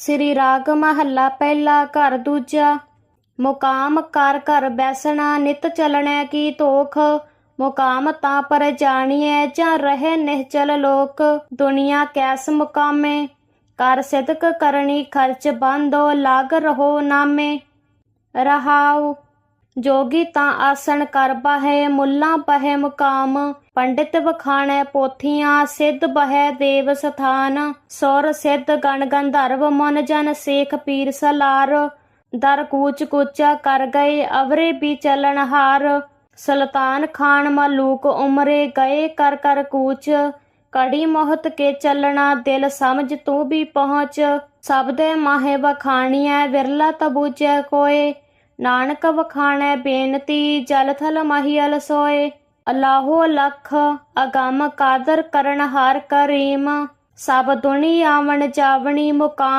ਸ੍ਰੀ ਰਾਗ ਮਹੱਲਾ ਪਹਿਲਾ ਘਰ ਦੂਜਾ। ਮੁਕਾਮ ਕਰ ਘਰ ਬੈਸਣਾ, ਨਿਤ ਚਲਣੈ ਕੀ ਤੋਖ ਮੁਕਾਮ ਤਾਂ ਪਰ ਜਾਣੀਐ, ਜਾਂ ਰਹੇ ਨਿਹਚਲ ਲੋਕ। ਦੁਨੀਆ ਕੈਸ ਮੁਕਾਮੇ, ਕਰ ਸਿਦਕ ਕਰਨੀ ਖਰਚ ਬੰਦੋ, ਲਾਗ ਰਹੋ ਨਾਮੇ। ਰਹਾਉ ਜੋਗੀ ਤਾਂ ਆਸਣ ਕਰ ਬਹੈ, ਮੁੱਲਾ ਬਹੈ ਮੁਕਾਮ। ਪੰਡਿਤ ਵਖਾਣੈ ਪੋਥੀਆਂ, ਸਿੱਧ ਬਹੈ ਦੇਵ ਸਥਾਨ। ਸੁਰ ਸਿੱਧ ਗਣ ਗੰਧਰਵ ਮਨ ਜਨ ਸੇਖ ਪੀਰ ਸਲਾਰ। ਦਰ ਕੂਚ ਕੂਚਾ ਕਰ ਗਏ, ਅਵਰੇ ਵੀ ਚਲਣ ਹਾਰ। ਸੁਲਤਾਨ ਖਾਨ ਮਲੂਕ ਉਮਰੇ ਗਏ, ਕਰ ਕਰ ਕੂਚ। ਕੜੀ ਮੋਹਤ ਕੇ ਚੱਲਣਾ ਦਿਲ ਸਮਝ, ਤੂੰ ਵੀ ਪਹੁੰਚ। ਸਭ ਦੇ ਮਾਹੇ ਵਖਾਣੀਐ, ਵਿਰਲਾ ਤਬੂਜੈ ਕੋਏ। ਨਾਨਕ ਵਖਾਣੈ ਬੇਨਤੀ, ਜਲ ਥਲ ਮਹੀਲ ਸੋਏ। ਅਲਾਹੋ ਲਖ ਅਗਮ ਕਾਦਰ ਕਰਨ ਹਰ ਕਰੀਮ। ਸਭ ਦੁਨੀ ਆਵਣ ਜਾਵਣੀ ਮੁਕਾਮ